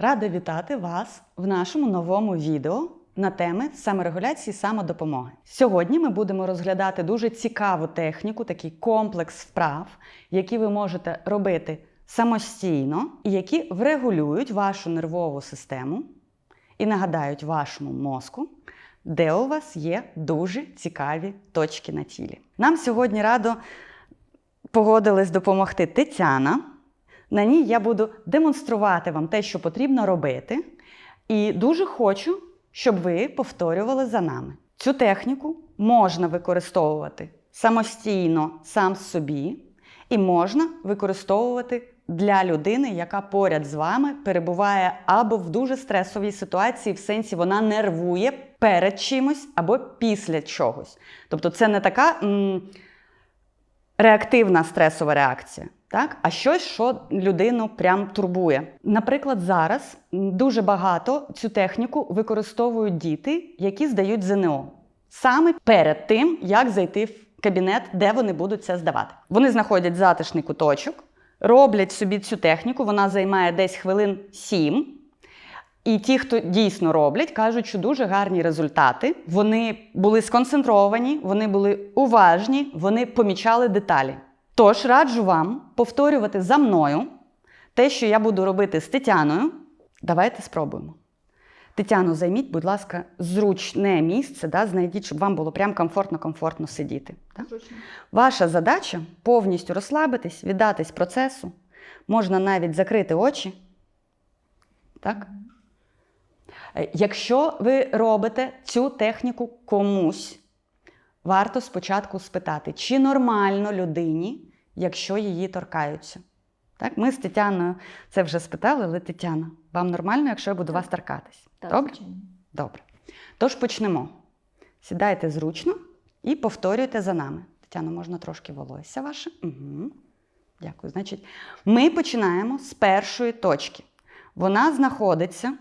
Рада вітати вас в нашому новому відео на теми саморегуляції самодопомоги. Сьогодні ми будемо розглядати дуже цікаву техніку, такий комплекс вправ, які ви можете робити самостійно і які врегулюють вашу нервову систему і нагадають вашому мозку, де у вас є дуже цікаві точки на тілі. Нам сьогодні радо погодилась допомогти Тетяна. На ній я буду демонструвати вам те, що потрібно робити. І дуже хочу, щоб ви повторювали за нами. Цю техніку можна використовувати самостійно сам собі, і можна використовувати для людини, яка поряд з вами перебуває або в дуже стресовій ситуації, в сенсі вона нервує перед чимось або після чогось. Тобто, це не така м, реактивна стресова реакція. Так? А щось, що людину прям турбує. Наприклад, зараз дуже багато цю техніку використовують діти, які здають ЗНО. Саме перед тим, як зайти в кабінет, де вони будуть це здавати. Вони знаходять затишний куточок, роблять собі цю техніку, вона займає десь хвилин 7. І ті, хто дійсно роблять, кажуть, що дуже гарні результати. Вони були сконцентровані, вони були уважні, вони помічали деталі. Тож раджу вам повторювати за мною те, що я буду робити з Тетяною. Давайте спробуємо. Тетяно, займіть, будь ласка, зручне місце, да, знайдіть, щоб вам було прям комфортно-комфортно сидіти. Да? Ваша задача повністю розслабитись, віддатись процесу. Можна навіть закрити очі. Так? Е, Якщо ви робите цю техніку комусь, варто спочатку спитати, чи нормально людині, якщо її торкаються. Так? Ми з Тетяною це вже спитали, але Тетяна, вам нормально, якщо я буду вас торкатись? Так, Добре? звичайно. Добре. Тож почнемо. Сідайте зручно і повторюйте за нами. Тетяно, можна трошки волосся ваше? Угу. Дякую. Значить, ми починаємо з першої точки. Вона знаходиться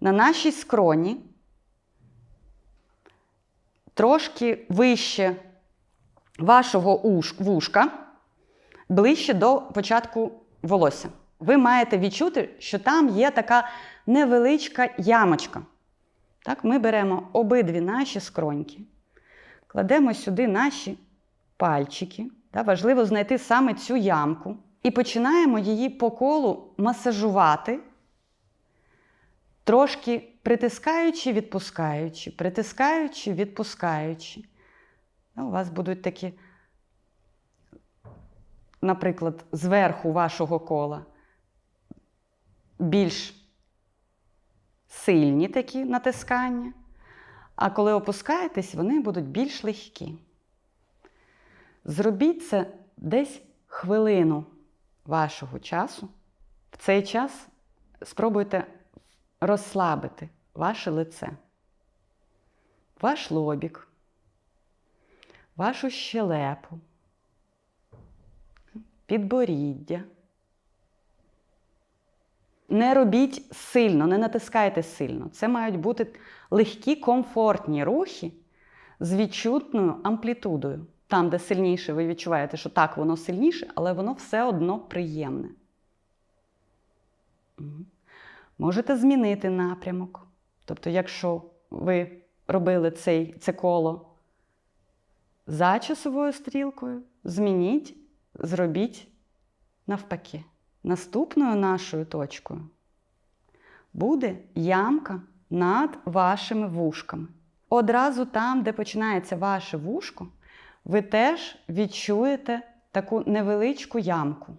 на нашій скроні, трошки вище вашого вушка, ближче до початку волосся. Ви маєте відчути, що там є така невеличка ямочка. Так, ми беремо обидві наші скроньки, кладемо сюди наші пальчики. Так, важливо знайти саме цю ямку. І починаємо її по колу масажувати, трошки притискаючи, відпускаючи, притискаючи, відпускаючи. Ну, У вас будуть такі, наприклад, зверху вашого кола більш сильні такі натискання, а коли опускаєтесь, вони будуть більш легкі. Зробіть це десь хвилину вашого часу. В цей час спробуйте розслабити ваше лице, ваш лобік, вашу щелепу, підборіддя. Не робіть сильно, не натискайте сильно. Це мають бути легкі, комфортні рухи з відчутною амплітудою. Там, де сильніше, ви відчуваєте, що так, воно сильніше, але воно все одно приємне. Можете змінити напрямок. Тобто, якщо ви робили цей, це коло за часовою стрілкою, змініть, зробіть навпаки. Наступною нашою точкою буде ямка над вашими вушками. Одразу там, де починається ваше вушко, ви теж відчуєте таку невеличку ямку.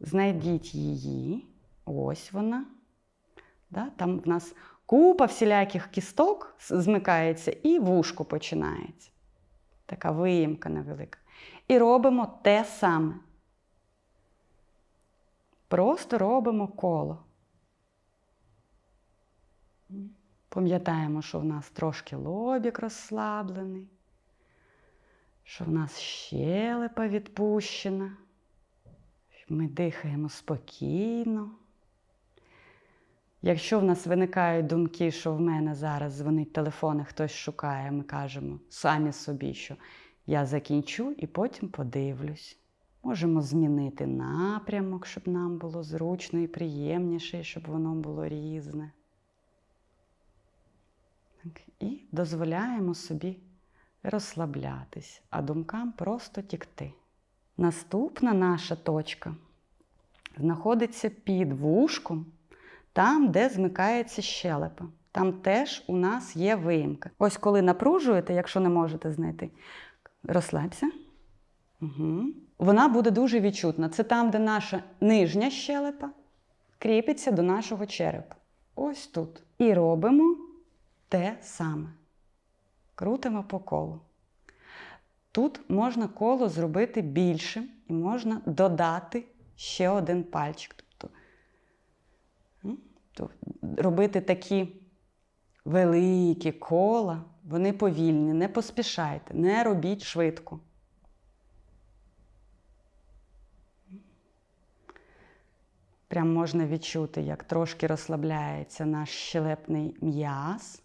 Знайдіть її. Ось вона. Да? Там в нас купа всіляких кісток змикається, і вушко починається. Така виїмка невелика. І робимо те саме. Просто робимо коло. Пам'ятаємо, що в нас трошки лобік розслаблений, що в нас щелепа відпущена. Ми дихаємо спокійно. Якщо в нас виникають думки, що в мене зараз дзвонить телефон і хтось шукає, ми кажемо самі собі, що я закінчу і потім подивлюсь. Можемо змінити напрямок, щоб нам було зручно і приємніше, і щоб воно було різне. Так, І дозволяємо собі розслаблятись, а думкам просто тікти. Наступна наша точка знаходиться під вушком, там, де змикається щелепа. Там теж у нас є виїмка. Ось коли напружуєте, якщо не можете знайти, розслабся. Угу. Вона буде дуже відчутна. Це там, де наша нижня щелепа кріпиться до нашого черепа. Ось тут. І робимо те саме. Крутимо по колу. Тут можна коло зробити більшим і можна додати ще один пальчик. Тобто, то робити такі великі кола, вони повільні, не поспішайте, не робіть швидко. Прям можна відчути, як трошки розслабляється наш щелепний м'яз.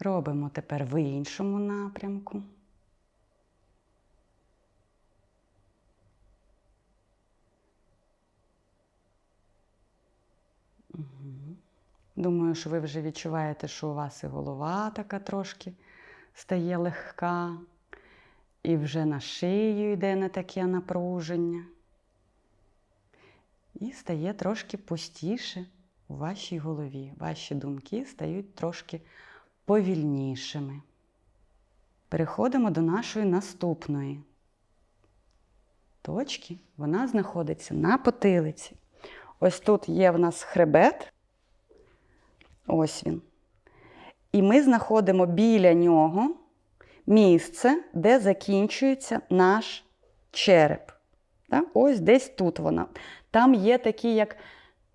Робимо тепер в іншому напрямку. Думаю, що ви вже відчуваєте, що у вас і голова така трошки стає легка, і вже на шию йде не таке напруження. І стає трошки пустіше у вашій голові. Ваші думки стають трошки повільнішими. Переходимо до нашої наступної точки. Вона знаходиться на потилиці. Ось тут є в нас хребет. Ось він. І ми знаходимо біля нього місце, де закінчується наш череп. Так? Ось десь тут вона. Там є такі, як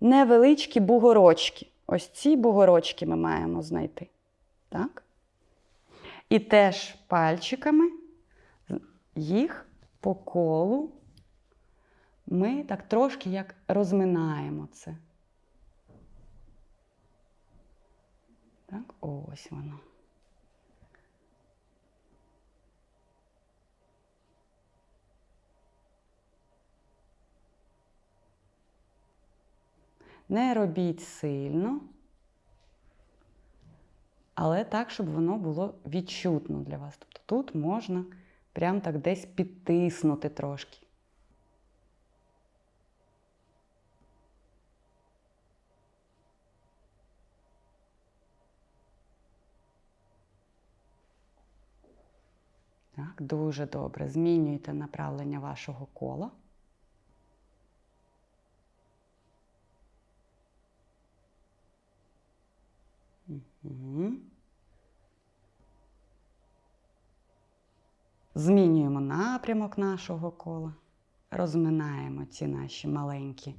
невеличкі бугорочки. Ось ці бугорочки ми маємо знайти. Так? І теж пальчиками їх по колу ми так трошки як розминаємо це. Так, ось воно. Не робіть сильно, але так, щоб воно було відчутно для вас. Тобто тут можна прям так десь підтиснути трошки. Так, дуже добре. Змінюйте направлення вашого кола. Угу. Змінюємо напрямок нашого кола, розминаємо ці наші маленькі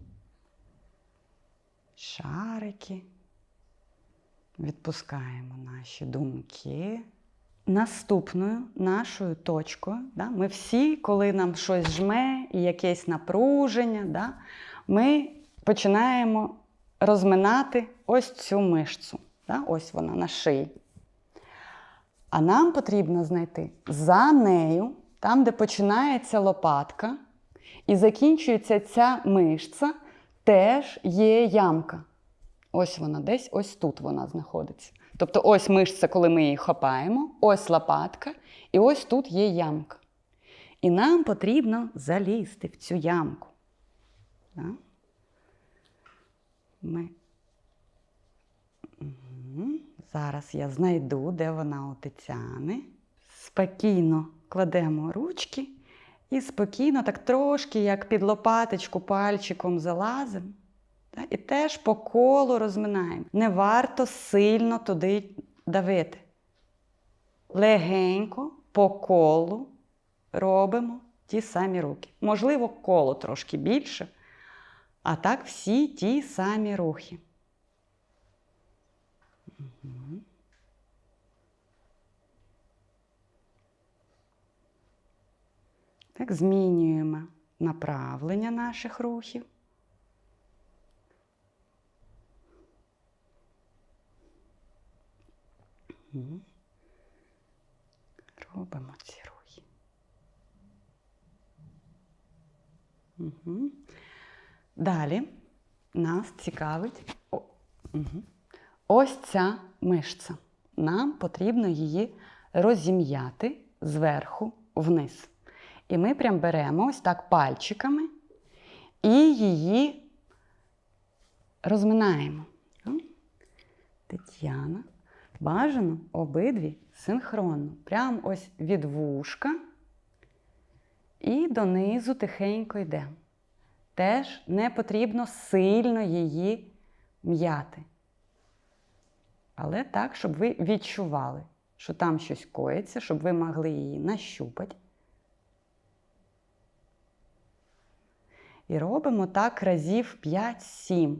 шарики, відпускаємо наші думки. Наступною нашою точкою, да, ми всі, коли нам щось жме і якесь напруження, да, ми починаємо розминати ось цю мишцю. Да, ось вона на шиї. А нам потрібно знайти за нею, там, де починається лопатка, і закінчується ця мишця, теж є ямка. Ось вона десь, ось тут вона знаходиться. Тобто ось мишця, коли ми її хапаємо, ось лопатка, і ось тут є ямка. І нам потрібно залізти в цю ямку. Ми... Угу. Зараз я знайду, де вона у Тетяни. Спокійно кладемо ручки і спокійно, так трошки, як під лопаточку, пальчиком залазимо. І теж по колу розминаємо. Не варто сильно туди давити. Легенько по колу робимо ті самі руки. Можливо, коло трошки більше, а так всі ті самі рухи. Так, змінюємо направлення наших рухів. Робимо ці рухи. Угу. Далі нас цікавить о, угу. ось ця мишця. Нам потрібно її розім'яти зверху вниз. І ми прям беремо ось так пальчиками і її розминаємо. Тетяна. Бажано обидві синхронно. Прям ось від вушка і донизу тихенько йде. Теж не потрібно сильно її м'яти. Але так, щоб ви відчували, що там щось коїться, щоб ви могли її нащупати. І робимо так разів 5-7.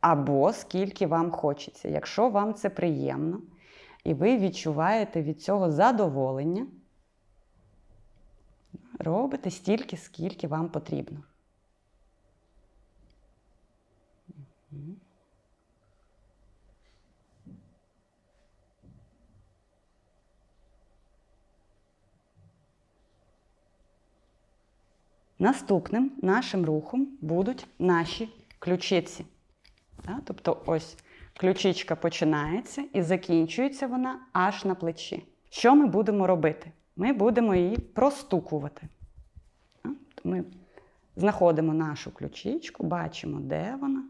Або скільки вам хочеться. Якщо вам це приємно, і ви відчуваєте від цього задоволення, робите стільки, скільки вам потрібно. Наступним нашим рухом будуть наші ключиці. Тобто ось ключичка починається і закінчується вона аж на плечі. Що ми будемо робити? Ми будемо її простукувати. Да? Ми знаходимо нашу ключичку, бачимо, де вона.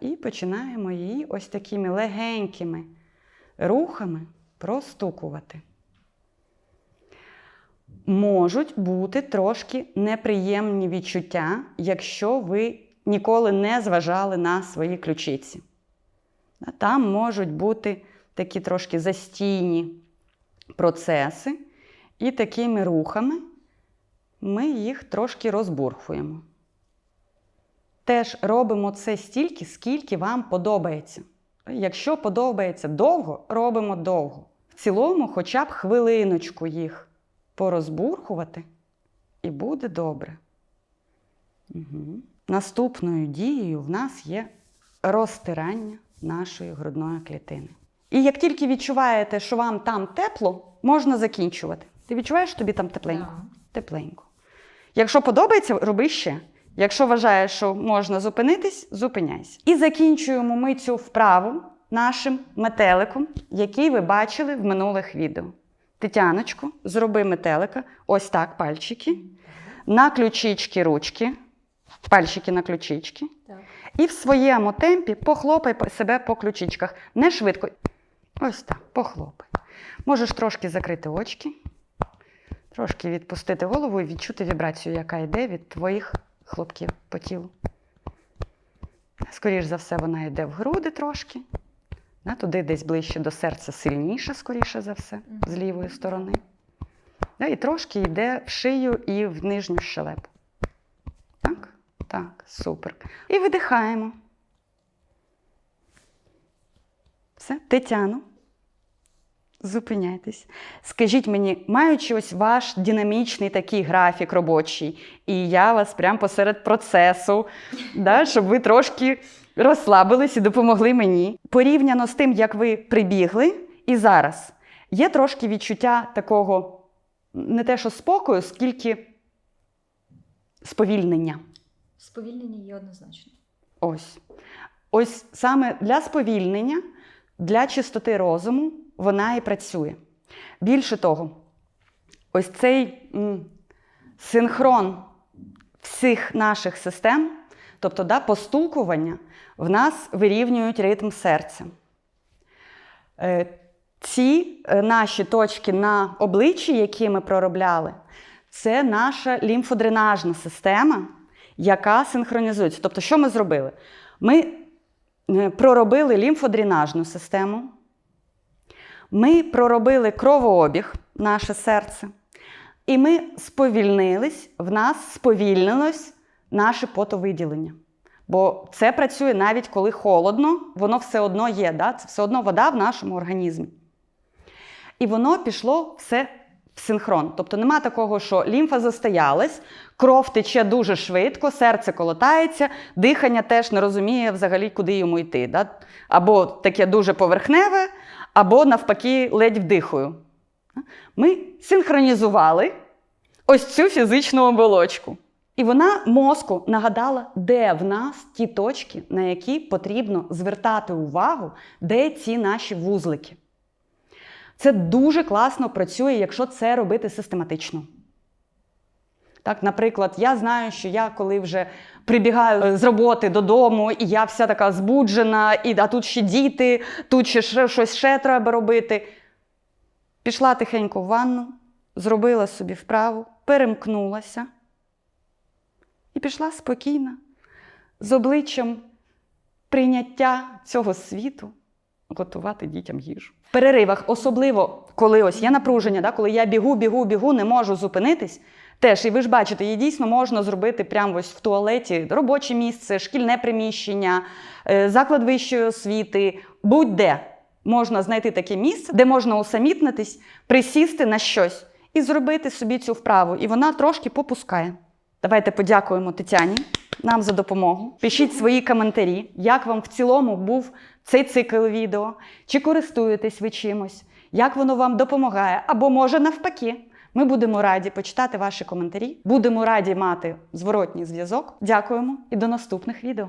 І починаємо її ось такими легенькими рухами простукувати. Можуть бути трошки неприємні відчуття, якщо ви ніколи не зважали на свої ключиці. Там можуть бути такі трошки застійні процеси, і такими рухами ми їх трошки розбурхуємо. Теж робимо це стільки, скільки вам подобається. Якщо подобається довго, робимо довго. В цілому, хоча б хвилиночку їх порозбурхувати, і буде добре. Угу. Наступною дією в нас є розтирання нашої грудної клітини. І як тільки відчуваєте, що вам там тепло, можна закінчувати. Ти відчуваєш тобі там тепленько? Да. Тепленько. Якщо подобається, роби ще. Якщо вважаєш, що можна зупинитись, зупиняйся. І закінчуємо ми цю вправу нашим метеликом, який ви бачили в минулих відео. Тетяночку, зроби метелика, ось так пальчики, на ключички ручки, пальчики на ключички. Так. І в своєму темпі похлопай себе по ключичках. Не швидко. Ось так, похлопай. Можеш трошки закрити очки, трошки відпустити голову і відчути вібрацію, яка йде від твоїх хлопків по тілу. Скоріш за все, вона йде в груди трошки. Да, туди десь ближче до серця сильніше, скоріше за все, з лівої сторони. Да, і трошки йде в шию і в нижню щелепу. Так? Супер. І видихаємо. Все, Тетяно. Зупиняйтесь. Скажіть мені, маючи ось ваш динамічний такий графік робочий, і я вас прямо посеред процесу, да, щоб ви трошки розслабились і допомогли мені. Порівняно з тим, як ви прибігли і зараз, є трошки відчуття такого не те, що спокою, скільки сповільнення. Сповільнення є однозначно. Ось. Ось саме для сповільнення, для чистоти розуму вона і працює. Більше того, ось цей м, синхрон всіх наших систем, тобто да, постукування, в нас вирівнюють ритм серця. Е, Ці е, наші точки на обличчі, які ми проробляли, це наша лімфодренажна система, яка синхронізується. Тобто, що ми зробили? Ми е, проробили лімфодренажну систему, ми проробили кровообіг, наше серце, і ми сповільнились, в нас сповільнилось наше потовиділення. Бо це працює навіть коли холодно, воно все одно є, да? це все одно вода в нашому організмі. І воно пішло все синхрон. Тобто нема такого, що лімфа застоялась, кров тече дуже швидко, серце колотається, дихання теж не розуміє взагалі, куди йому йти. Да? Або таке дуже поверхневе, або навпаки ледь вдихаю. Ми синхронізували ось цю фізичну оболочку. І вона мозку нагадала, де в нас ті точки, на які потрібно звертати увагу, де ці наші вузлики. Це дуже класно працює, якщо це робити систематично. Так, наприклад, я знаю, що я коли вже прибігаю е, з роботи додому, і я вся така збуджена, і а тут ще діти, тут ще щось ще треба робити. Пішла тихенько в ванну, зробила собі вправу, перемкнулася і пішла спокійно, з обличчям прийняття цього світу готувати дітям їжу. Переривах, особливо коли ось є напруження, да, коли я бігу, бігу, бігу, не можу зупинитись. Теж, і ви ж бачите, її дійсно можна зробити прямо ось в туалеті, робоче місце, шкільне приміщення, е, заклад вищої освіти, будь-де можна знайти таке місце, де можна усамітнитись, присісти на щось і зробити собі цю вправу. І вона трошки попускає. Давайте подякуємо Тетяні нам за допомогу. Пишіть свої коментарі, як вам в цілому був цей цикл відео, чи користуєтесь ви чимось, як воно вам допомагає, або може навпаки. Ми будемо раді почитати ваші коментарі. Будемо раді мати зворотній зв'язок. Дякуємо і до наступних відео.